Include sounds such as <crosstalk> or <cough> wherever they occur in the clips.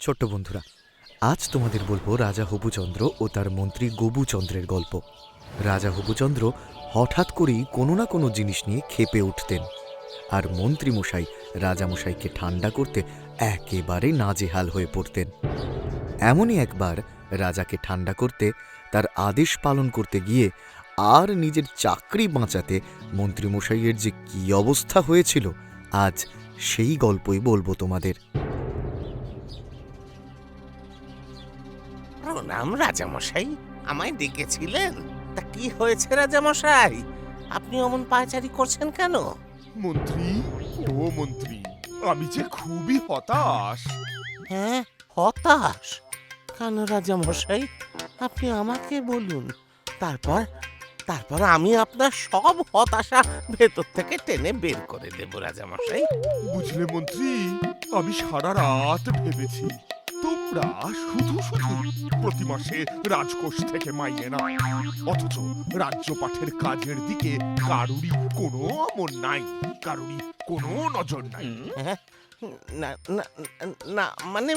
ছোট্ট বন্ধুরা, আজ তোমাদের বলব রাজা হবুচন্দ্র ও তার মন্ত্রী গবুচন্দ্রের গল্প। রাজা হবুচন্দ্র হঠাৎ করেই কোনো না কোনো জিনিস নিয়ে খেপে উঠতেন। আর মন্ত্রী মশাই রাজামশাইকে ঠান্ডা করতে একেবারে নাজেহাল হয়ে পড়তেন। এমনই একবার রাজাকে ঠান্ডা করতে, তার আদেশ পালন করতে গিয়ে আর নিজের চাকরি বাঁচাতে মন্ত্রীমশাইয়ের যে কী অবস্থা হয়েছিল, আজ সেই গল্পই বলব তোমাদের। প্রণাম রাজামশাই। আমায় ডেকেছিলেন। তা কি হয়েছে রাজামশাই? আপনি অমন পায়চারি করছেন কেন? মন্ত্রী ও মন্ত্রী আমি যে খুবই হতাশ। হ্যাঁ হতাশ? কেন রাজামশাই? আপনি আমাকে বলুন। তারপর তারপর আমি আপনার সব হতাশা ভেতর থেকে টেনে বের করে দেব রাজামশাই। বুঝলে মন্ত্রী আমি সারা রাত ভেবেছি তোমরা শুধু শুধু প্রতি মাসে রাজকোষ থেকে মাইনে না অথচ রাজ্য পাঠের কাজের দিকে কারুরই কোনো আমন নাই কারুরই কোনো নজর নাই। হ্যাঁ? না না না মানে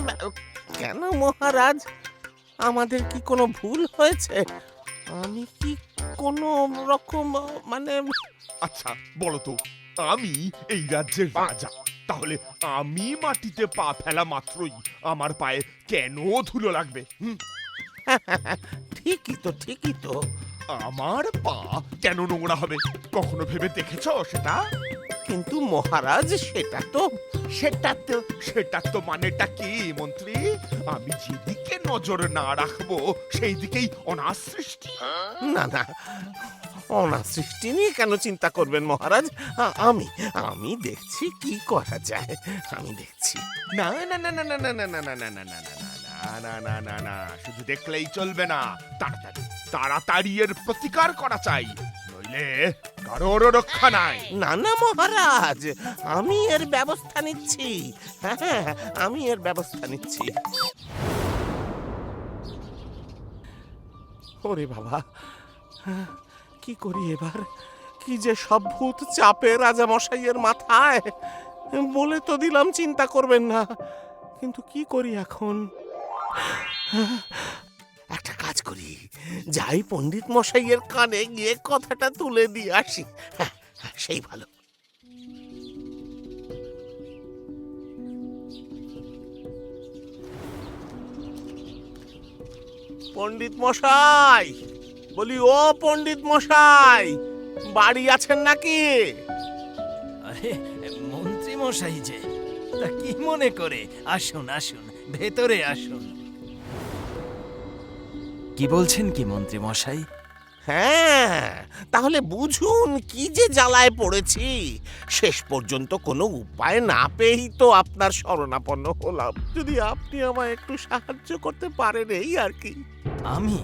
কেন মহারাজ? আমাদের কি কোনো ভুল হয়েছে? আমি কি কোনো রকম মানে আচ্ছা বলো তো আমি এই রাজ্যের রাজা। তাহলে আমি মাটিতে পা ফেলা মাত্রই আমার পায়ে কেন ধুলো লাগবে হুম? <laughs> ঠিকই তো ঠিকই তো। আমার পা কেন নোংরা হবে? কখনো ভেবে দেখেছ সেটা? কিন্তু মহারাজ সেটা তো সেটা তো। সেটা তো মানেটা কি মন্ত্রী? আমি যেদিকে নজর না রাখব সেই দিকেই অনার সৃষ্টি না না অনার সৃষ্টি নিয়ে কেন চিন্তা করবেন মহারাজ আমি আমি দেখছি কি করা যায় আমি দেখছি না না না না না না না না না না না না না না না না না শুধু দেখলেই চলবে না তাড়াতাড়ি তাড়াতাড়ি এর প্রতিকার করা চাই নইলে কারোর রক্ষা নাই না না মহারাজ আমি এর ব্যবস্থা নিচ্ছি হ্যাঁ হ্যাঁ, আমি এর ব্যবস্থা নিচ্ছি ওরে বাবা হ্যাঁ, কি করি এবার? কি যে সব ভূত চাপে রাজামশাইয়ের মাথায়? বলে তো দিলাম চিন্তা করবেন না। কিন্তু কি করি এখন? একটা কাজ করি। যাই পণ্ডিত মশাইয়ের কানে গিয়ে কথাটা তুলে দিয়ে আসি। হ্যাঁ হ্যাঁ, সেই ভালো। পণ্ডিত মশাই! বলি ও পণ্ডিত মশাই বাড়ি আছেন নাকি? আরে মন্ত্রী মশাই যে তা কি মনে করে? আসুন আসুন ভেতরে আসুন। কি বলছেন কি মন্ত্রী মশাই? হ্যাঁ তাহলে বুঝুন কি যে জ্বালায় পড়েছি। শেষ পর্যন্ত কোনো উপায় না পেয়েই তো আপনার শরণাপন্ন হলাম। যদি আপনি আমায় একটু সাহায্য করতে পারেন এই আর কি। আমি?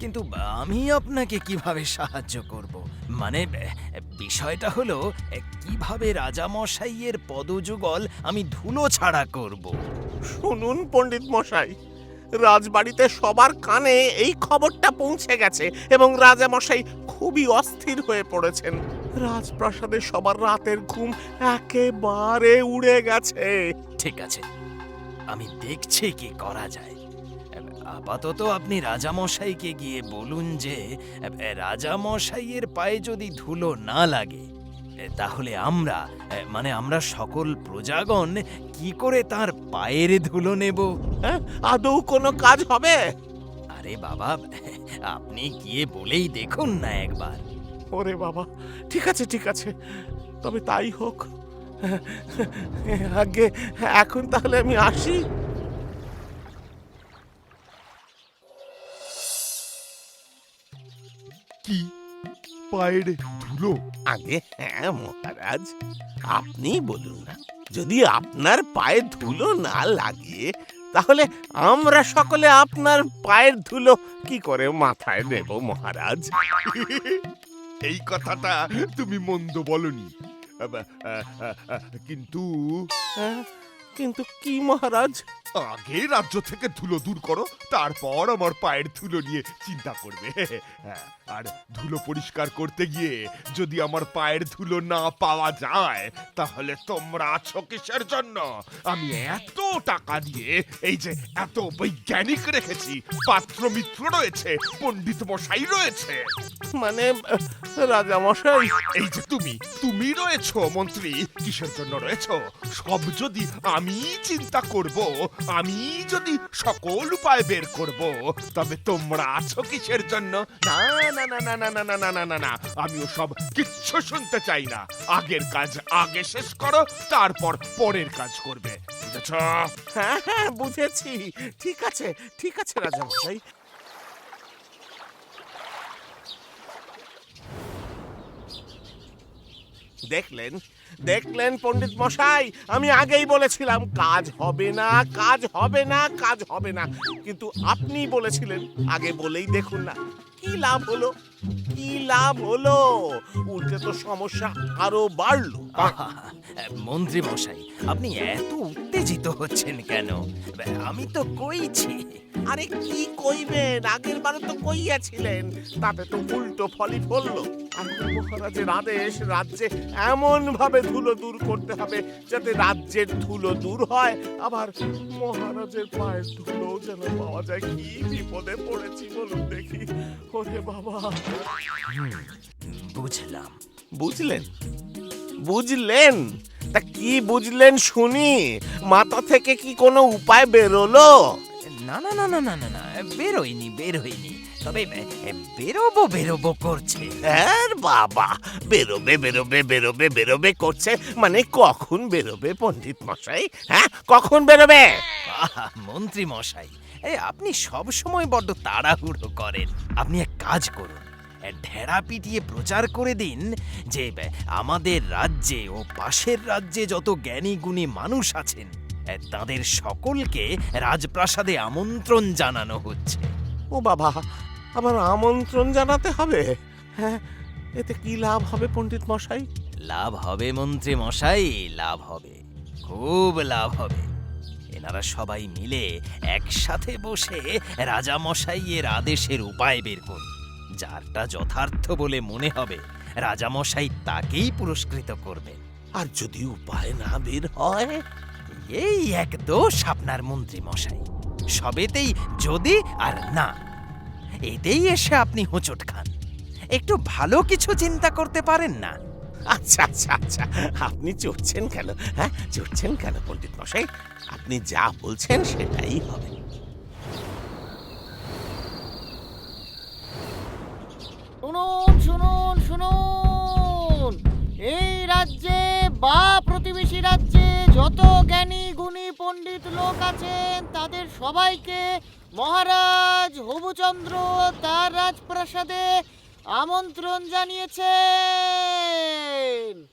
কিন্তু আমি আপনাকে কীভাবে সাহায্য করব? মানে বিষয়টা হলো কীভাবে রাজা মশাইয়ের পদযুগল আমি ধুলো ছাড়া করব? শুনুন পণ্ডিত মশাই। রাজবাড়িতে সবার কানে এই খবরটা পৌঁছে গেছে এবং রাজামশাই খুবই অস্থির হয়ে পড়েছেন। রাজপ্রাসাদে সবার রাতের ঘুম একেবারে উড়ে গেছে। ঠিক আছে। আমি দেখছি কি করা যায়। আপাতত আপনি রাজামশাইকে গিয়ে বলুন যে রাজামশাইয়ের পায়ে যদি ধুলো না লাগে তাহলে আমরা মানে আমরা সকল প্রজাগণ কি করে তার পায়ের ধুলো নেব? হ্যাঁ? আদৌ কোনো কাজ হবে? আরে বাবা আপনি গিয়ে বলেই দেখুন না একবার। ওরে বাবা ঠিক আছে ঠিক আছে। তবে তাই হোক। আগে এখন তাহলে আমি আসি। কি? পায়ের ধুলো? আগে হ্যাঁ মহারাজ। আপনি বলুন না যদি আপনার পায়ে ধুলো না লাগে তাহলে আমরা সকলে আপনার পায়ের ধুলো কি করে মাথায় নেব মহারাজ? এই কথাটা তুমি মন্দ বলনি। কিন্তু কিন্তু কি মহারাজ? আগে রাজ্য থেকে ধুলো দূর করো তারপর আমার পায়ের ধুলো নিয়ে চিন্তা করবে। হ্যাঁ, আর ধুলো পরিষ্কার করতে গিয়ে যদি আমার পায়ের ধুলো না পাওয়া যায় তাহলে তোমরা আছো কিসের জন্য? আমি এত টাকা দিয়ে এই যে এত বৈজ্ঞানিক রেখেছি পাত্র মিত্র রয়েছে পণ্ডিত মশাই রয়েছে। মানে রাজা মশাই এই যে তুমি তুমি রয়েছো মন্ত্রী কিসের জন্য রয়েছো? সব যদি আমি চিন্তা করব আমি যদি সকল উপায় বের করব তবে তোমরা আছো কিসের জন্য না না না না না না না না না না না সব কিচ্ছু শুনতে চাই না আগের কাজ আগে শেষ করো তারপর পরের কাজ করবে বুঝেছ হ্যাঁ হ্যাঁ বুঝেছি ঠিক আছে ঠিক আছে রাজা মশাই দেখলেন দেখলেন পণ্ডিত মশাই, আমি আগেই বলেছিলাম, কাজ হবে না, কাজ হবে না, কাজ হবে না। কিন্তু আপনি বলেছিলেন, আগে বলেই দেখুন না। কি লাভ হলো? কি লাভ হলো? উল্টে তো সমস্যা আরও বাড়লো। মন্ত্রী মশাই আপনি এত উত্তেজিত হচ্ছেন কেন? আমি তো কইছি। আরে কি কইবেন? আগের বারে তো কইয়াছিলেন তাতে তো উল্টো ফলই ফললো। মহারাজের আদেশ রাজ্যে এমন ভাবে ধুলো দূর করতে হবে যাতে রাজ্যের ধুলো দূর হয়। আবার মহারাজের পায়ের ধুলো যেন পাওয়া যায়। কি বিপদে পড়েছি বলুন দেখি। ওরে বাবা। বুঝলাম। বুঝলেন? বুঝলেন? তা কি বুঝলেন শুনি? মাথা থেকে কি কোনো উপায় বেরোলো? না না না না না না না বেরোয়নি বেরোয়নি। তবে বেরোবো বেরোবো করছে। হ্যাঁ বাবা বেরোবে বেরোবে বেরোবে বেরোবে করছে। মানে কখন বেরোবে পণ্ডিত মশাই? হ্যাঁ কখন বেরোবে? আহা, মন্ত্রী মশাই এই আপনি সব সময় বড্ড তাড়াহুড়ো করেন। আপনি এক কাজ করুন ঢেড়া পিটিয়ে প্রচার করে দিন যে আমাদের রাজ্যে ও পাশের রাজ্যে যত জ্ঞানী গুণী মানুষ আছেন তাদের সকলকে রাজপ্রাসাদে আমন্ত্রণ জানানো হচ্ছে। ও বাবা আবার আমন্ত্রণ জানাতে হবে? হ্যাঁ এতে কি লাভ হবে পণ্ডিত মশাই? লাভ হবে মন্ত্রী মশাই লাভ হবে। খুব লাভ হবে। এনারা সবাই মিলে একসাথে বসে রাজা মশাইয়ের আদেশের উপায় বের করুন যারটা যথার্থ বলে মনে হবে। রাজা মশাই তাকেই পুরস্কৃত করবেন। আর যদি উপায় না বের হয়? এই এক দোষ আপনার মন্ত্রী মশাই। সবেতেই যদি আর না এতেই এসে আপনি হোঁচট খান। একটু ভালো কিছু চিন্তা করতে পারেন না? আচ্ছা আচ্ছা আচ্ছা। আপনি চড়ছেন কেন? হ্যাঁ চড়ছেন কেন পণ্ডিত মশাই? আপনি যা বলছেন সেটাই হবে। শুনুন শুনুন শুনুন। এই রাজ্যে বা প্রতিবেশী রাজ্যে যত জ্ঞানী, গুণী পণ্ডিত লোক আছেন, তাদের সবাইকে মহারাজ হবুচন্দ্র তার রাজপ্রাসাদে আমন্ত্রণ জানিয়েছেন।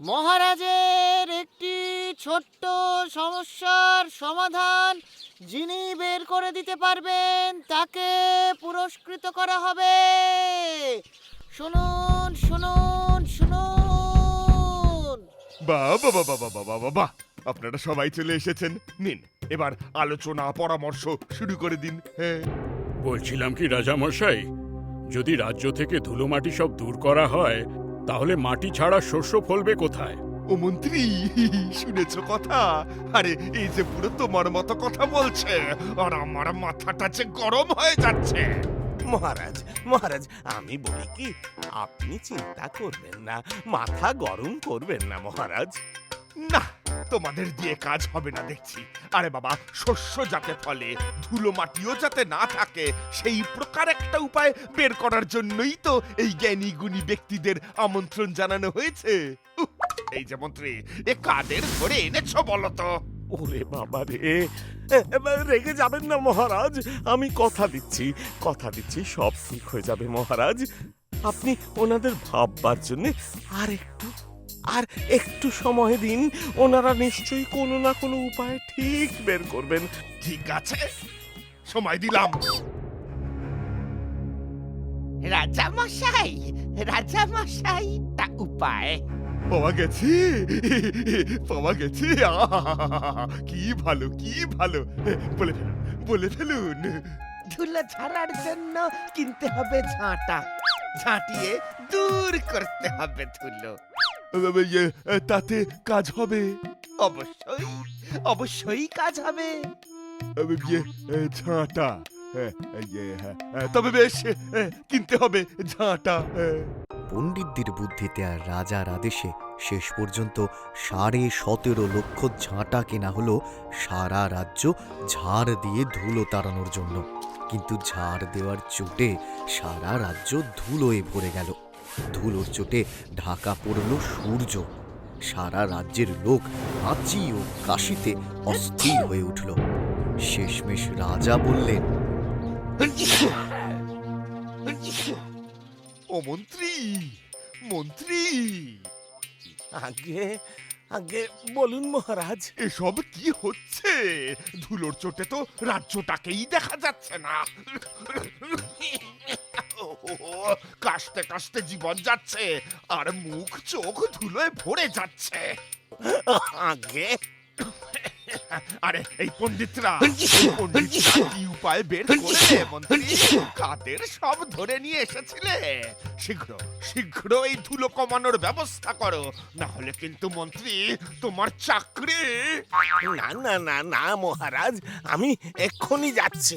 মহারাজের একটি ছোট্ট সমস্যার সমাধান যিনি বের করে দিতে পারবেন তাকে পুরস্কৃত করা হবে। শুনুন শুনুন শুনুন। বাবা বাবা বাবা বাবা আপনারা সবাই চলে এসেছেন। নিন এবার আলোচনা পরামর্শ শুরু করে দিন। হ্যাঁ। বলছিলাম কি রাজামশাই? যদি রাজ্য থেকে ধুলোমাটি সব দূর করা হয় তাহলে মাটি ছাড়া শস্য ফলবে কোথায়? ও মন্ত্রী শুনেছ কথা? আরে এই যে পুরো তোমার মতো কথা বলছে আর আমার মাথাটা যে গরম হয়ে যাচ্ছে। মহারাজ মহারাজ আমি বলি কি আপনি চিন্তা করবেন না মাথা গরম করবেন না মহারাজ। না, তোমাদের দিয়ে কাজ হবে না দেখছি। আরে বাবা, শস্য যাতে ফলে, ধুলো মাটিও যাতে না থাকে, সেই প্রকার একটা উপায় বের করার জন্যই তো এই জ্ঞানী গুণী ব্যক্তিদের আমন্ত্রণ জানানো হয়েছে। এই যে মন্ত্রী, এ কাদের ধরে এনেছো বলো তো? ওরে বাবা রে রেগে যাবেন না মহারাজ, আমি কথা দিচ্ছি কথা দিচ্ছি, সব ঠিক হয়ে যাবে মহারাজ। আপনি ওনাদের ভাববার জন্য আর একটু আর একটু সময় দিন ওনারা নিশ্চয়ই কোনো না কোনো উপায় ঠিক বের করবেন। ঠিক আছে সময় দিলাম। রাজা মশাই রাজা মশাই তা উপায়। পাওয়া গেছে পাওয়া গেছে! কি ভালো কি ভালো। বলে ফেলুন বলে ফেলুন। ধুলো ঝাড়ার জন্য কিনতে হবে ঝাঁটা। ঝাঁটিয়ে দূর করতে হবে ধুলো। তাতে কাজ হবে। অবশ্যই অবশ্যই কাজ হবে। ঝাঁটা হ্যাঁ, তবে বেশ কিনতে হবে ঝাঁটা। পণ্ডিতদের বুদ্ধিতে আর রাজার আদেশে শেষ পর্যন্ত সাড়ে সতেরো লক্ষ ঝাঁটা কেনা হলো সারা রাজ্য ঝাড় দিয়ে ধুলো তাড়ানোর জন্য। কিন্তু ঝাড় দেওয়ার চোটে সারা রাজ্য ধুলোয় ভরে গেল। ধুলোর চোটে ঢাকা পড়ল সূর্য। সারা রাজ্যের লোক হাঁচি ও কাশিতে অস্থির হয়ে উঠল। শেষমেশ রাজা বললেন ও মন্ত্রী মন্ত্রী আগে আগে বলুন মহারাজ। এসব কি হচ্ছে? ধুলোর চোটে তো রাজ্যটাকেই দেখা যাচ্ছে না। <laughs> কাশতে কাশতে জীবন যাচ্ছে আর মুখ চোখ ধুলোয় ভরে যাচ্ছে। আগে? <laughs> আরে এই পণ্ডিতরা পণ্ডিতরা কি উপায় বের করে মন্ত্রী কাদের সব ধরে নিয়ে এসেছিলে। শীঘ্র শীঘ্র এই ধুলো কমানোর ব্যবস্থা করো। না হলে কিন্তু মন্ত্রী তোমার চাকরি। না না না না মহারাজ আমি এক্ষুনি যাচ্ছি।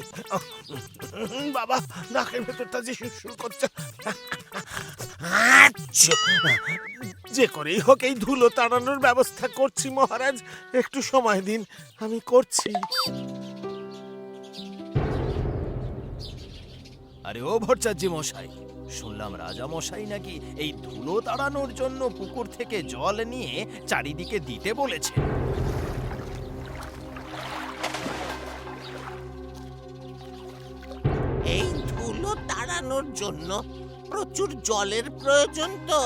বাবা নাকের ভেতরটা যে সুরসুর করছে! যে করেই হোক এই ধুলো তাড়ানোর ব্যবস্থা করছি মহারাজ। একটু সময় দিন। আমি করছি। আরে ও ভট্টাচার্য মশাই শুনলাম রাজা মশাই নাকি এই ধুলো তাড়ানোর জন্য পুকুর থেকে জল নিয়ে চারিদিকে দিতে বলেছে এই ধুলো তাড়ানোর জন্য প্রচুর জলের প্রয়োজন তো।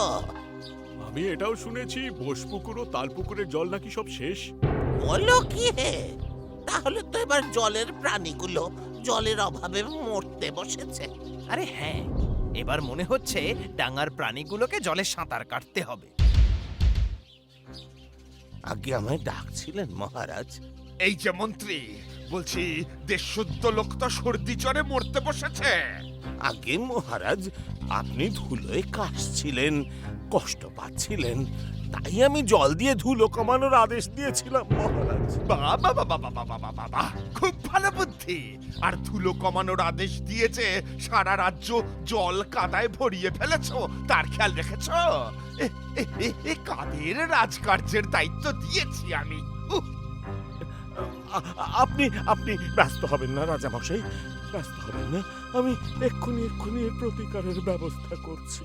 আমি এটাও শুনেছি বোসপুকুর ও তালপুকুরের জল নাকি সব শেষ। বলো কি হে? তাহলে তো এবার জলের প্রাণীগুলো জলের অভাবে মরতে বসেছে। আরে হ্যাঁ এবার মনে হচ্ছে ডাঙার প্রাণীগুলোকে জলে সাঁতার কাটতে হবে। আগে আমায় ডাকছিলেন মহারাজ। এই যে মন্ত্রী বলছি দেশশুদ্ধ লোক তো সর্দি জ্বরে মরতে বসেছে। আগে মহারাজ আপনি ধুলোয় কাশছিলেন কষ্ট পাচ্ছিলেন তাই আমি জল দিয়ে ধুলো কমানোর আদেশ দিয়েছিলাম। মহারাজ বাবা বাবা বাবা বাবা বাবা খুব ভালো বুদ্ধি। আর ধুলো কমানোর আদেশ দিয়েছে সারা রাজ্য জল কাদায় ভরিয়ে ফেলেছো তার খেয়াল রেখেছ? কাদের রাজকার্যের দায়িত্ব দিয়েছি আমি? উহ, আপনি আপনি ব্যস্ত হবেন না রাজা মশাই ব্যস্ত হবেন না। আমি এক্ষুনি এক্ষুনি এর প্রতিকারের ব্যবস্থা করছি।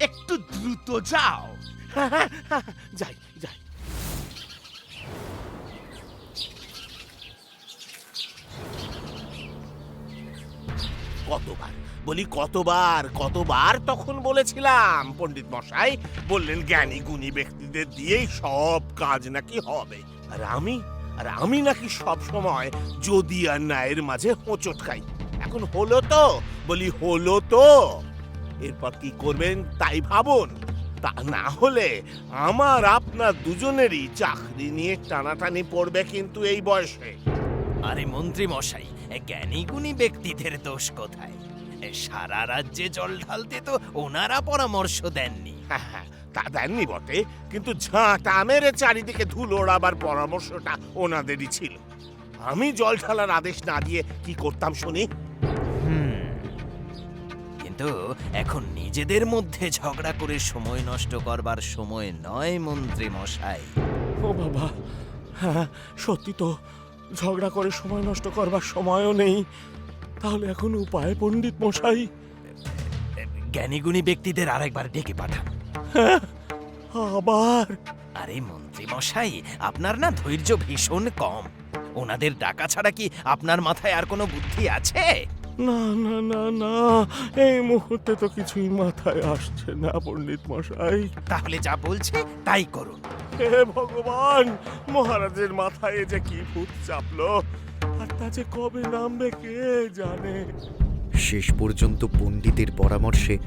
একটু দ্রুত যাও। যাই যাই। কতবার? বলি কতবার কতবার তখন বলেছিলাম পণ্ডিত মশাই। বললেন জ্ঞানী গুণী ব্যক্তিদের দিয়েই সব কাজ নাকি হবে। আর আমি? আর আমি নাকি সব সময় যদি আর ন্যায়ের মাঝে হোঁচট খাই। এখন হলো তো বলি হলো তো। এরপর কি করবেন তাই ভাবুন। তা না হলে আমার আপনার দুজনেরই চাকরি নিয়ে টানাটানি পড়বে কিন্তু এই বয়সে। আরে মন্ত্রী মশাই জ্ঞানী গুণী ব্যক্তিদের দোষ কোথায়? সারা রাজ্যে জল ঢালতে তো ওনারা পরামর্শ দেননি। হ্যাঁ হ্যাঁ তা দেননি বটে কিন্তু ঝাঁটা মেরে চারিদিকে ধুলো ওড়াবার পরামর্শটা ওনাদেরই ছিল। আমি জল ঢালার আদেশ না দিয়ে কি করতাম শুনি? কিন্তু এখন নিজেদের মধ্যে ঝগড়া করে সময় নষ্ট করবার সময় নয় মন্ত্রী মশাই। ও বাবা হ্যাঁ সত্যি তো ঝগড়া করে সময় নষ্ট করবার সময়ও নেই। তাহলে এখন উপায় পণ্ডিত মশাই? জ্ঞানীগুণী ব্যক্তিদের আরেকবার ডেকে পাঠান। <laughs> আবার? আরে মন্ত্রী মশাই আপনার না ধৈর্য ভীষণ কম। ওনাদের ডাকা ছাড়া কি আপনার মাথায় আর কোনো বুদ্ধি আছে? না না না না এই মুহূর্তে তো কিছুই মাথায় আসছে না পণ্ডিত মশাই। তাহলে যা বলছে তাই করুন। হে ভগবান মহারাজের মাথায় যে কি ভূত চাপলো আর তা যে কবে নামবে কে জানে? শেষ পর্যন্ত পণ্ডিতের পরামর্শে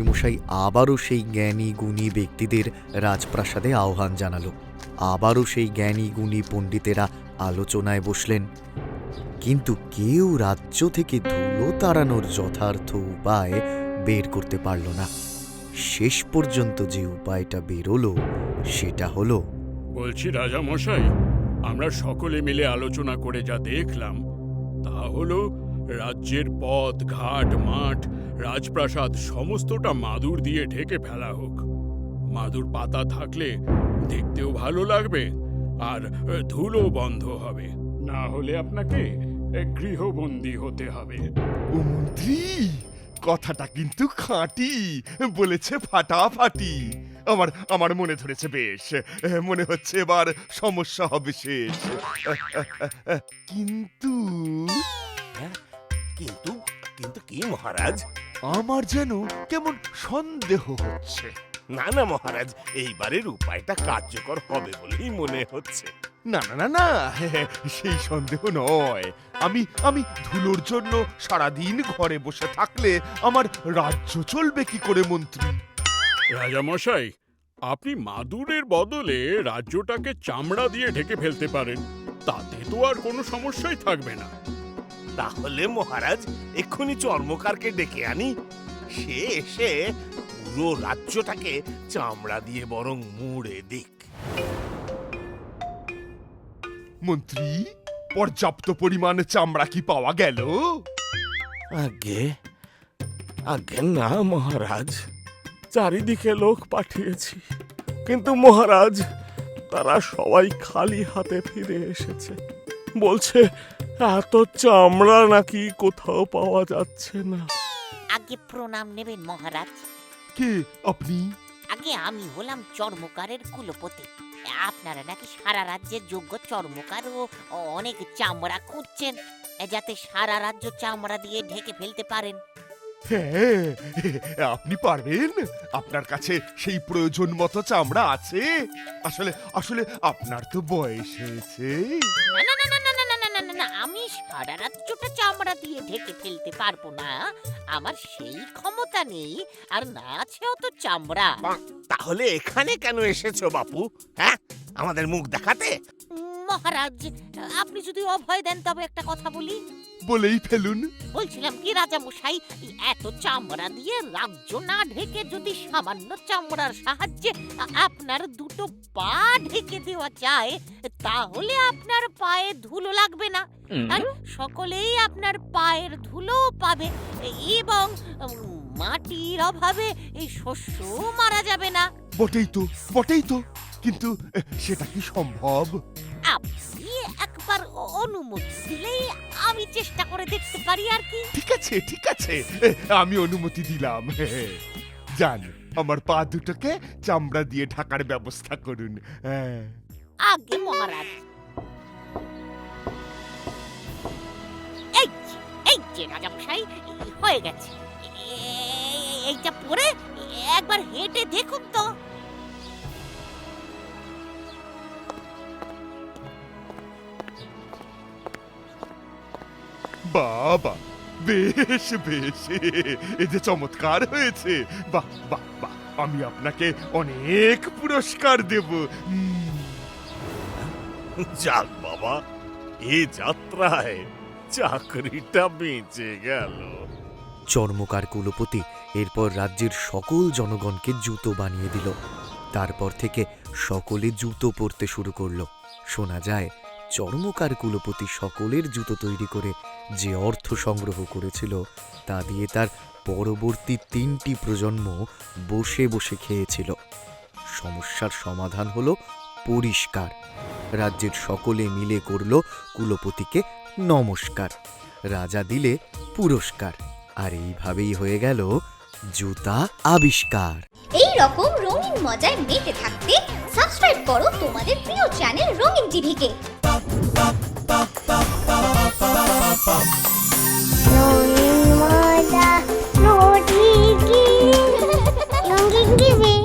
মন্ত্রীমশাই আবারও সেই জ্ঞানী গুণী ব্যক্তিদের রাজপ্রাসাদে আহ্বান জানালো। আবারও সেই জ্ঞানী গুণী পণ্ডিতেরা আলোচনায় বসলেন। কিন্তু কেউ রাজ্য থেকে ধুলো তাড়ানোর যথার্থ উপায় বের করতে পারল না। শেষ পর্যন্ত যে উপায়টা বেরোলো, সেটা হলো বলছি রাজামশাই, আমরা সকলে মিলে আলোচনা করে যা দেখলাম, তা হলো রাজ্যের পথ ঘাট মাঠ রাজপ্রাসাদ সমস্তটা মাদুর দিয়ে ঢেকে ফেলা হোক। মাদুর পাতা থাকলে দেখতেও ভালো লাগবে আর ধুলো বন্ধ হবে। না হলে আপনাকে গৃহবন্দী হতে হবে। মন্ত্রী কথাটা কিন্তু খাঁটি বলেছে ফাটাফাটি। আমার আমার মনে ধরেছে বেশ মনে হচ্ছে এবার সমস্যা হবে শেষ। কিন্তু কিন্তু কিন্তু কি মহারাজ? আমার যেন কেমন সন্দেহ হচ্ছে। না না মহারাজ এইবারের উপায়টা কার্যকর হবে বলেই মনে হচ্ছে। না না না না সেই সন্দেহ নয়। আমি আমি ধুলোর জন্য সারাদিন ঘরে বসে থাকলে আমার রাজ্য চলবে কি করে মন্ত্রী? রাজামশাই আপনি মাদুরের বদলে রাজ্যটাকে চামড়া দিয়ে ঢেকে ফেলতে পারেন। তাতে তো আর কোনো সমস্যাই থাকবে না। তাহলে মহারাজ এক্ষুনি চর্মকারকে ডেকে আনি। সে এসে পুরো রাজ্যটাকে চামড়া দিয়ে বরং মুড়ে দিক। মন্ত্রী পর্যাপ্ত পরিমাণে চামড়া কি পাওয়া গেল? আগে আগে না মহারাজ। চারিদিকে লোক পাঠিয়েছি। কিন্তু মহারাজ তারা সবাই খালি হাতে ফিরে এসেছে। বলছে এত চামড়া নাকি কোথাও পাওয়া যাচ্ছে না। আগে প্রণাম নেবেন মহারাজ। কে? আপনি? আগে আমি হলাম চর্মকারের কুলপতি। আপনারা নাকি সারা রাজ্যের যোগ্য চর্মকার ও অনেক চামড়া খুঁজছেন যাতে সারা রাজ্য চামড়া দিয়ে ঢেকে ফেলতে পারেন। হ্যাঁ আপনি পারবেন। আপনার কাছে সেই প্রয়োজন মতো চামড়া আছে। আসলে আসলে আপনার তো বয়স হয়েছে। না না না না না আমি সারা রাজ্যটা চামড়া দিয়ে ঢেকে ফেলতে পারব না। আমার সেই ক্ষমতা নেই, আর না আছে অত চামড়া। তাহলে এখানে কেন এসেছ বাপু হ্যাঁ? আমাদের মুখ দেখাতে? মহারাজ আপনি যদি অভয় দেন তবে একটা কথা বলি। বলেই ফেলুন। বলছিলাম কি রাজা মশাই এত চামড়া দিয়ে রাজ্য না ঢেকে যদি সামান্য চামড়ার সাহায্যে আপনার দুটো পা ঢেকে দেওয়া যায় তাহলে আপনার পায়ে ধুলো লাগবে না। আর সকলেই আপনার পায়ের ধুলো পাবে এবং মাটির অভাবে এই শস্য মারা যাবে না। বটেই তো বটেই তো। কিন্তু সেটা কি সম্ভব? একবার অনুমতি দিলেই আমি চেষ্টা করে দেখতে পারি আর কি। ঠিক আছে ঠিক আছে। আমি অনুমতি দিলাম। যান আমার পা দুটোকে চামড়া দিয়ে ঢাকার ব্যবস্থা করুন। হ্যাঁ। আগে মহারাজ। এই যে, এই যে রাজামশাই হয়ে গেছে। এইটা পরে একবার হেঁটে দেখুন তো। বাবা বেশ বেশ। এ যে চমৎকার হয়েছে। বাহ বাহ বাহ। আমি আপনাকে অনেক পুরস্কার দেব। যাক বাবা এ যাত্রায় চাকরিটা বেঁচে গেল। চর্মকার কুলপতি এরপর রাজ্যের সকল জনগণকে জুতো বানিয়ে দিল। তারপর থেকে সকলে জুতো পরতে শুরু করল। শোনা যায় চর্মকার কুলপতি সকলের জুতো তৈরি করে যে অর্থ সংগ্রহ করেছিল, তা দিয়ে তার পরবর্তী তিনটি প্রজন্ম বসে বসে খেয়েছিল। সমস্যার সমাধান হলো পরিষ্কার। রাজ্যের সকলে মিলে করল কুলপতিকে নমস্কার। রাজা দিলে পুরস্কার। আর এইভাবেই হয়ে গেল জুতা আবিষ্কার। এই রকম রঙিন মজায় মেতে থাকতে সাবস্ক্রাইব করো তোমাদের প্রিয় চ্যানেল রঙিন টিভিকে। pam. Yung mada, no tiki. Yung gingi